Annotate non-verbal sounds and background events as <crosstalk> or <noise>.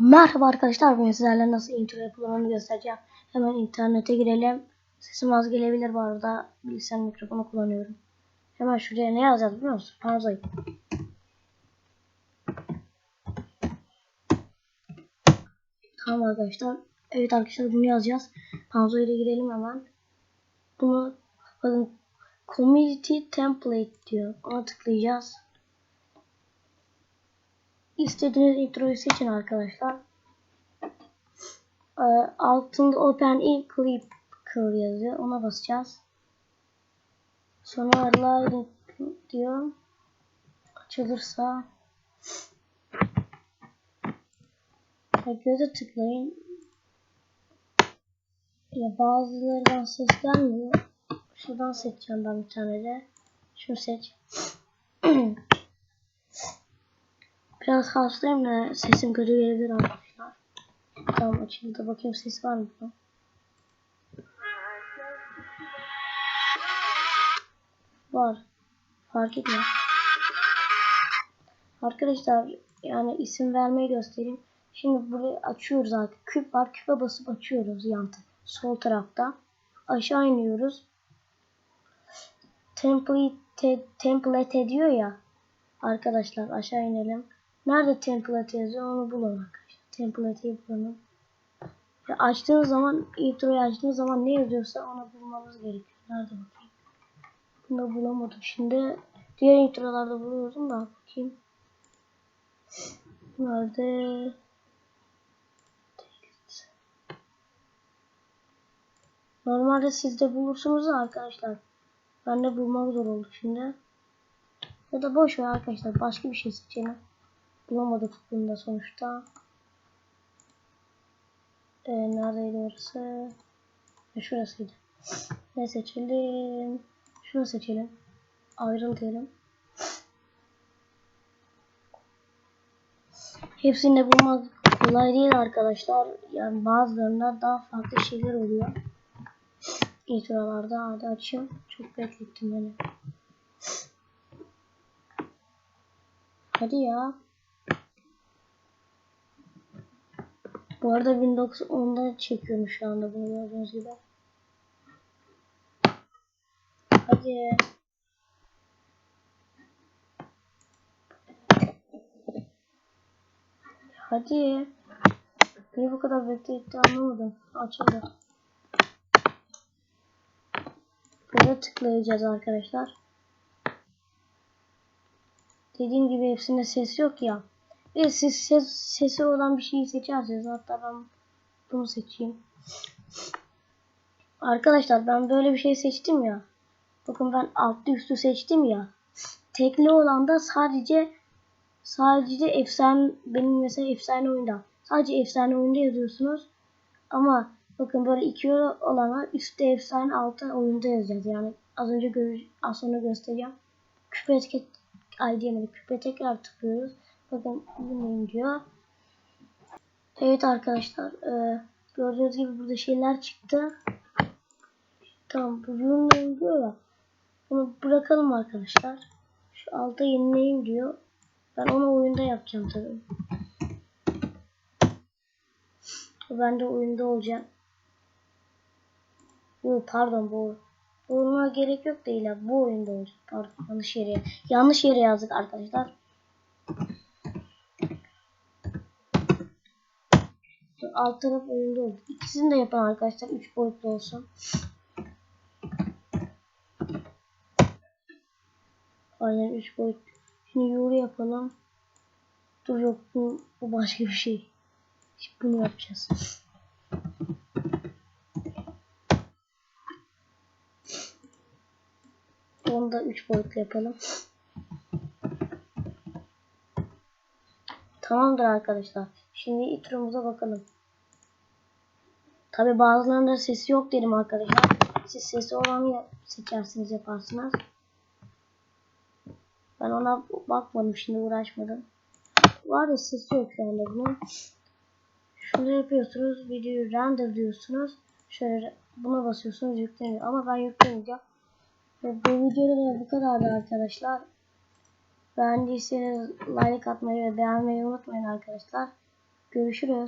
Merhaba arkadaşlar bugün sizlerle nasıl intro yapıldığını göstereceğim. Hemen internete girelim. Sesim az gelebilir bu arada. Bilgisayar mikrofonu kullanıyorum. Hemen şuraya ne yazacağız biliyor musun? Pauzayı. Tamam arkadaşlar. Evet arkadaşlar bunu yazacağız. Pauzaya da girelim hemen. Bunu bakın Community Template diyor. Ona tıklayacağız. İstediğiniz introyu seçin arkadaşlar. Ee, altında Open in Clip yazıyor. Ona basacağız. Sonra Live diyor. Açılırsa göze tıklayın. Ya bazılarından ses gelmiyor. Şuradan seçeceğim ben bir tane de. Şunu seç. <clears throat> Biraz hastayım da sesim kötü gelebilir arkadaşlar. Tamam açıldı. Bakayım ses var mı? Var. Fark etmez. Arkadaşlar yani isim vermeyi göstereyim. Şimdi burayı açıyoruz artık. Küp var. Küpe basıp açıyoruz yan sol tarafta. Aşağı iniyoruz. Template, template diyor ya. Arkadaşlar aşağı inelim. Nerede template yazıyor onu bulalım arkadaşlar. Template'i bulalım. Ya açtığınız zaman introyu açtığınız zaman ne yazıyorsa onu bulmamız gerekiyor. Nerede bakayım? Bunu bulamadım. Şimdi diğer introlarda buluyorum da bakayım. Nerede? Normalde siz de bulursunuz da arkadaşlar. Ben de bulmak zor oldu şimdi. Ya da boş ver arkadaşlar. Başka bir şey seçelim. Bulamadık bunda sonuçta. Ee, neredeydi orası? E, şurasıydı. Ne seçelim? Şunu seçelim. Ayrıl diyelim. Hepsini bulmak kolay değil arkadaşlar. Yani bazılarında daha farklı şeyler oluyor. İtirazlarda hadi açayım. Çok beklettim beni. Hadi ya. Bu arada Windows 10'da çekiyorum şu anda bunu gördüğünüz gibi. Hadi. Hadi. Niye bu kadar bekletti anlamadım. Açıldı. Böyle tıklayacağız arkadaşlar. Dediğim gibi hepsinde ses yok ya. Siz ses, sesi olan bir şeyi seçerseniz hatta ben bunu seçeyim. Arkadaşlar ben böyle bir şey seçtim ya. Bakın ben altlı üstü seçtim ya. Tekli olan da sadece sadece efsane benim mesela efsane oyunda. Sadece efsane oyunda yazıyorsunuz. Ama bakın böyle iki olana üstte efsane altta oyunda yazacağız. Yani az önce az sonra göstereceğim. Küpe etiket ID'ne küpe tekrar tıklıyoruz. Bakın bilmeyin diyor. Evet arkadaşlar. E, gördüğünüz gibi burada şeyler çıktı. Tamam bu yenileyin diyor ya. Bunu bırakalım arkadaşlar. Şu alta yenileyin diyor. Ben onu oyunda yapacağım tabii. Ben de oyunda olacağım. Bu pardon bu. Buna gerek yok değil ya. Bu oyunda olacak. Pardon yanlış yere. Yanlış yere yazdık arkadaşlar. Alt taraf oyunda oldu. İkisini de yapan arkadaşlar 3 boyutlu olsun. Aynen 3 boyut. Şimdi yoru yapalım. Dur yok bu, bu başka bir şey. Şimdi bunu yapacağız. Onu da 3 boyutlu yapalım. Tamamdır arkadaşlar. Şimdi intromuza bakalım. Tabi bazılarında sesi yok dedim arkadaşlar. Siz sesi olanı seçersiniz yaparsınız. Ben ona bakmadım şimdi uğraşmadım. Var da sesi yok anda bunun. Şunu yapıyorsunuz. Videoyu render diyorsunuz. Şöyle buna basıyorsunuz yükleniyor. Ama ben yüklemeyeceğim. Ve bu videoda da bu kadardı arkadaşlar. Beğendiyseniz like atmayı ve beğenmeyi unutmayın arkadaşlar. Görüşürüz.